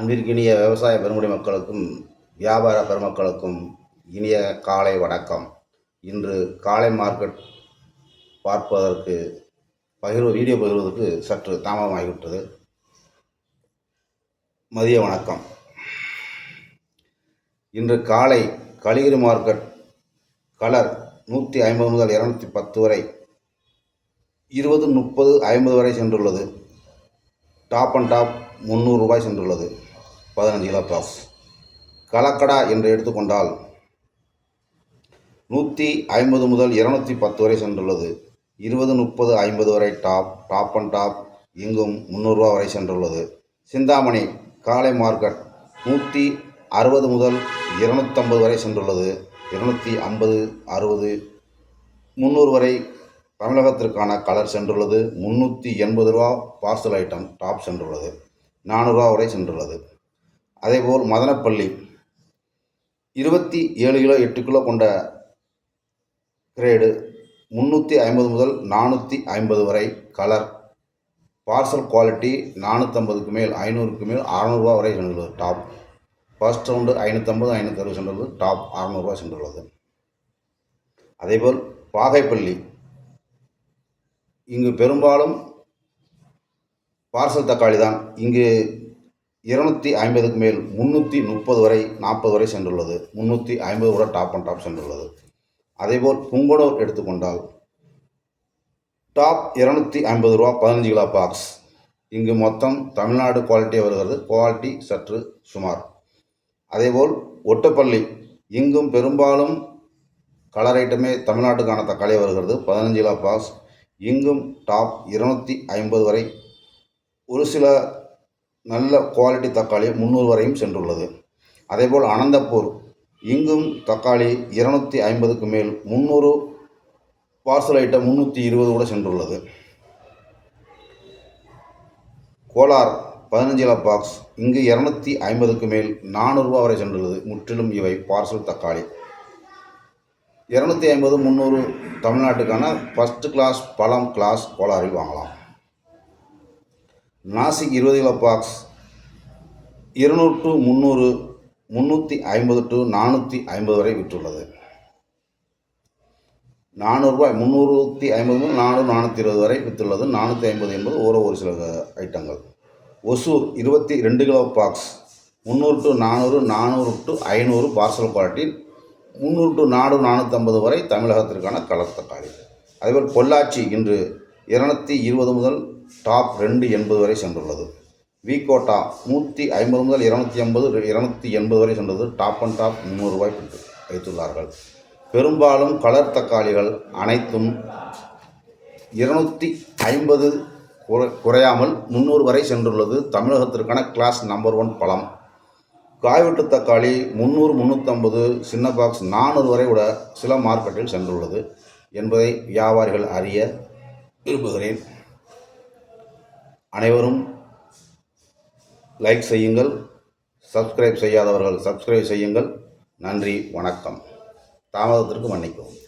அன்பிற்கினிய விவசாய பெருமுடி மக்களுக்கும் வியாபார பெருமக்களுக்கும் இனிய காலை வணக்கம். இன்று காலை மார்க்கெட் பார்ப்பதற்கு பகிர்வு வீடியோ பகிர்வதற்கு சற்று தாமதமாகிவிட்டது. மதிய வணக்கம். இன்று காலை கலிகிரி மார்க்கெட் கலர் நூற்றி ஐம்பது முதல் இரநூத்தி பத்து வரை இருபது முப்பது ஐம்பது வரை சென்றுள்ளது. டாப் அண்ட் டாப் முந்நூறு ரூபாய் சென்றுள்ளது. பதினஞ்சு கிலோ டாஸ் கலக்கடா என்று எடுத்துக்கொண்டால் நூற்றி ஐம்பது முதல் இரநூத்தி பத்து வரை சென்றுள்ளது. இருபது முப்பது ஐம்பது வரை டாப் டாப் அண்ட் டாப் இங்கும் முந்நூறுரூவா வரை சென்றுள்ளது. சிந்தாமணி காலை மார்க்கெட் நூற்றி அறுபது முதல் இருநூற்றம்பது வரை சென்றுள்ளது. இருநூற்றி ஐம்பது அறுபது முந்நூறு வரை தமிழகத்திற்கான கலர் சென்றுள்ளது. முந்நூற்றி எண்பது ரூபா பார்சல் ஐட்டம் டாப் சென்றுள்ளது. நானூறுரூவா வரை சென்றுள்ளது. அதேபோல் மதனப்பள்ளி. இருபத்தி ஏழு கிலோ எட்டு கிலோ கொண்ட கிரேடு முந்நூற்றி ஐம்பது முதல் நானூற்றி ஐம்பது வரை கலர் பார்சல் குவாலிட்டி நானூற்றம்பதுக்கு மேல் ஐநூறுக்கு மேல் அறநூறுவா வரை சென்றுள்ளது. டாப் ஃபர்ஸ்ட் ரவுண்டு ஐநூற்றம்பது ஐநூற்றறுபது சென்றுள்ளது டாப் அறநூறுவா சென்றுள்ளது. அதேபோல் பாகைப்பள்ளி. இங்கு பெரும்பாலும் பார்சல் தக்காளி தான். இங்கு இருநூற்றி ஐம்பதுக்கு மேல் முந்நூற்றி முப்பது வரை நாற்பது வரை சென்றுள்ளது. முந்நூற்றி ஐம்பது கூட டாப் அண்ட் டாப் சென்றுள்ளது. அதேபோல் புங்கனூர் எடுத்துக்கொண்டால் டாப் இரநூத்தி ஐம்பது ரூபா பதினஞ்சு கிலோ பாக்ஸ் இங்கு மொத்தம் தமிழ்நாடு குவாலிட்டியாக வருகிறது. குவாலிட்டி சற்று சுமார். அதேபோல் ஒட்டப்பள்ளி இங்கும் பெரும்பாலும் கலர் ஐட்டமே தமிழ்நாட்டுக்கான தக்காளி வருகிறது. பதினஞ்சு கிலோ பாக்ஸ் இங்கும் டாப் இருநூற்றி ஐம்பது வரை ஒரு சில நல்ல குவாலிட்டி தக்காளி முந்நூறு வரையும் சென்றுள்ளது. அதேபோல் அனந்தப்பூர் இங்கும் தக்காளி இருநூற்றி ஐம்பதுக்கு மேல் முந்நூறு பார்சல் ஐட்டம் முந்நூற்றி இருபது கூட சென்றுள்ளது. கோலார் பதினஞ்சு கிலோ பாக்ஸ் இங்கு இரநூத்தி ஐம்பதுக்கு மேல் நானூறுரூவா வரை சென்றுள்ளது. முற்றிலும் இவை பார்சல் தக்காளி. இரநூத்தி ஐம்பது முந்நூறு தமிழ்நாட்டுக்கான ஃபஸ்ட்டு கிளாஸ் பழம் கிளாஸ் கோலாரில் வாங்கலாம். நாசிக் இருபது கிலோ பாக்ஸ் இருநூறு டு முந்நூறு முந்நூற்றி ஐம்பது டு நானூற்றி ஐம்பது வரை விற்றுள்ளது. நானூறுரூவாய் முந்நூற்றி ஐம்பது முதல் நானூறு நானூற்றி இருபது வரை விற்றுள்ளது. நானூற்றி ஐம்பது என்பது ஒரு ஒரு சில ஐட்டங்கள். ஒசூர் இருபத்தி ரெண்டு கிலோ பாக்ஸ் முந்நூறு டு நானூறு நானூறு டு ஐநூறு பார்சல் குவாலிட்டி முந்நூறு டு நானூறு நானூற்றம்பது வரை தமிழகத்திற்கான கலர் தக்காளி அதேபோல் பொள்ளாச்சி இன்று இருநூத்தி இருபது முதல் டாப் ரெண்டு எண்பது வரை சென்றுள்ளது. விகோட்டா நூற்றி ஐம்பது முதல் இருநூத்தி ஐம்பது இருநூத்தி எண்பது வரை சென்றது. டாப் அண்ட் டாப் முந்நூறு ரூபாய் வைத்துள்ளார்கள். பெரும்பாலும் கலர் தக்காளிகள் அனைத்தும் இருநூற்றி ஐம்பது குறையாமல் முந்நூறு வரை சென்றுள்ளது. தமிழகத்திற்கான கிளாஸ் நம்பர் ஒன் பழம். காய்வெட்டு தக்காளி முந்நூறு முந்நூற்றம்பது சின்ன பாக்ஸ் நானூறு வரை விட சில மார்க்கெட்டில் சென்றுள்ளது என்பதை வியாபாரிகள் அறிய விரும்புகிறேன். அனைவரும் லைக் செய்யுங்கள் சப்ஸ்கிரைப் செய்யாதவர்கள் சப்ஸ்கிரைப் செய்யுங்கள். நன்றி வணக்கம். தாமதத்திற்கு மன்னிக்கவும்.